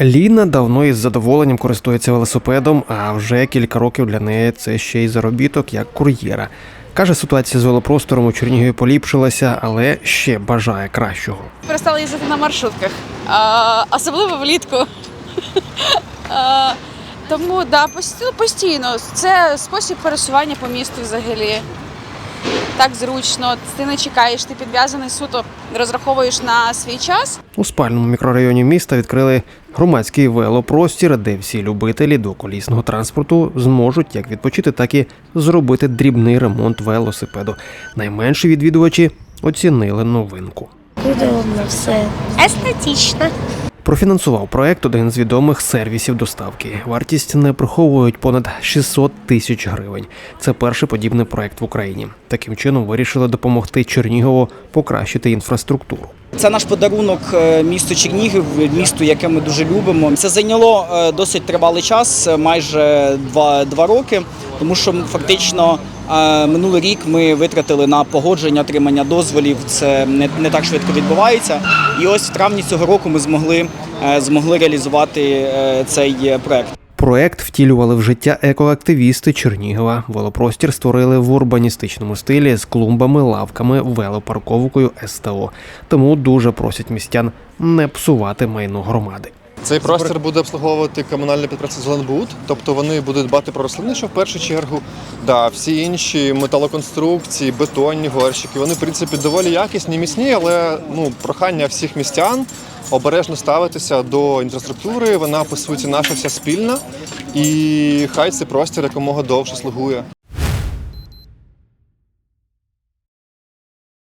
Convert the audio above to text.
Ліна давно із задоволенням користується велосипедом, а вже кілька років для неї це ще й заробіток як кур'єра. Каже, ситуація з велопростором у Чернігові поліпшилася, але ще бажає кращого. перестала їздити на маршрутках, особливо влітку. Тому да, постійно, постійно. Це спосіб пересування по місту взагалі. Так зручно, ти не чекаєш, ти підв'язаний суто, розраховуєш на свій час. У спальному мікрорайоні міста відкрили громадський велопростір, де всі любителі доколісного транспорту зможуть як відпочити, так і зробити дрібний ремонт велосипеду. Найменші відвідувачі оцінили новинку. Удобно все. Естетично. Профінансував проект один з відомих сервісів доставки. Вартість не приховують понад 600 тисяч гривень. Це перший подібний проект в Україні. Таким чином вирішили допомогти Чернігову покращити інфраструктуру. Це наш подарунок е, місту Чернігів, місту, яке ми дуже любимо. Це зайняло е, досить тривалий час, е, майже два, два роки, тому що фактично минулий рік ми витратили на погодження, отримання дозволів. Це не, не так швидко відбувається. І ось в травні цього року ми змогли, е, змогли реалізувати е, цей е, проект. Проект втілювали в життя екоактивісти Чернігова. Велопростір створили в урбаністичному стилі з клумбами, лавками, велопарковкою СТО. Тому дуже просять містян не псувати майно громади. Цей простір буде обслуговувати комунальне підприємство Зеленбуд, тобто вони будуть дбати про рослинництво в першу чергу. Да, всі інші металоконструкції, бетонні горщики, вони в принципі доволі якісні, міцні, але ну прохання всіх містян обережно ставитися до інфраструктури. Вона по суті наша вся спільна, і хай цей простір якомога довше слугує